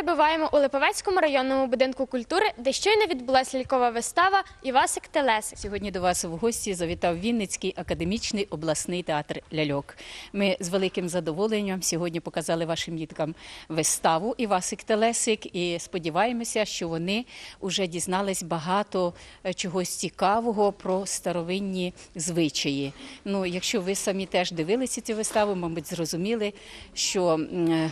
перебуваємо у Липовецькому районному будинку культури, де щойно відбулася лялькова вистава Івасик Телесик. Сьогодні до вас в гості завітав Вінницький академічний обласний театр ляльок. Ми з великим задоволенням сьогодні показали вашим діткам виставу Івасик Телесик і сподіваємося, що вони вже дізнались багато е, чогось цікавого про старовинні звичаї. Ну, якщо ви самі теж дивилися цю виставу, мабуть, зрозуміли, що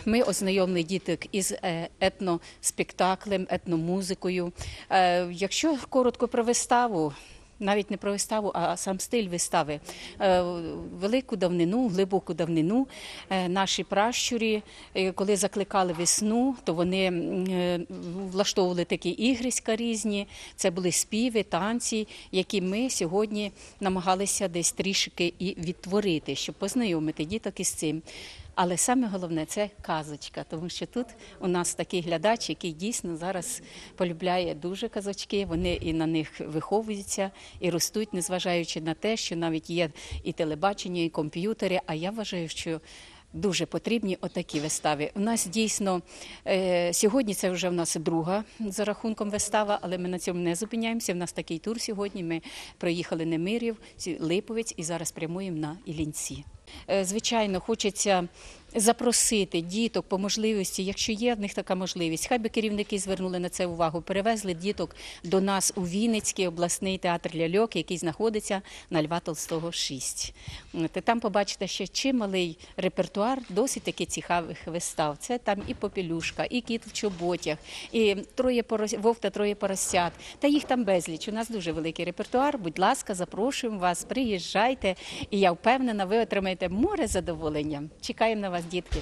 ми ознайомили діток із е, етноспектаклем, етномузикою. Е, Якщо коротко про виставу. Навіть не про виставу, а сам стиль вистави. Е, Велику давнину, глибоку давнину е, наші пращурі, коли закликали весну, то вони влаштовували такі ігриська різні. Це були співи, танці, які ми сьогодні намагалися десь трішки і відтворити, щоб познайомити діток із цим. Але саме головне це казочка, тому що тут у нас такий глядач, який дійсно зараз полюбляє дуже казочки. Вони і на них виховуються і ростуть, незважаючи на те, що навіть є і телебачення, і комп'ютери. А я вважаю, що Дуже потрібні отакі вистави. У нас дійсно е, сьогодні це вже в нас друга за рахунком вистава, але ми на цьому не зупиняємося. У нас такий тур сьогодні. Ми проїхали Немирів, Липовець і зараз прямуємо на Ілінці. Е, Звичайно, хочеться запросити діток по можливості, якщо є в них така можливість, хай би керівники звернули на це увагу, перевезли діток до нас у Вінницький обласний театр ляльок, який знаходиться на Льва Толстого 6. От, Там побачите ще чималий репертуар досить таки цікавих вистав. Це там і попелюшка, і кіт в чоботях, і троє порос... вовк та троє поросят. Та їх там безліч. У нас дуже великий репертуар. Будь ласка, запрошуємо вас, приїжджайте, і я впевнена, ви отримаєте море задоволення. Чекаємо на вас, дітки.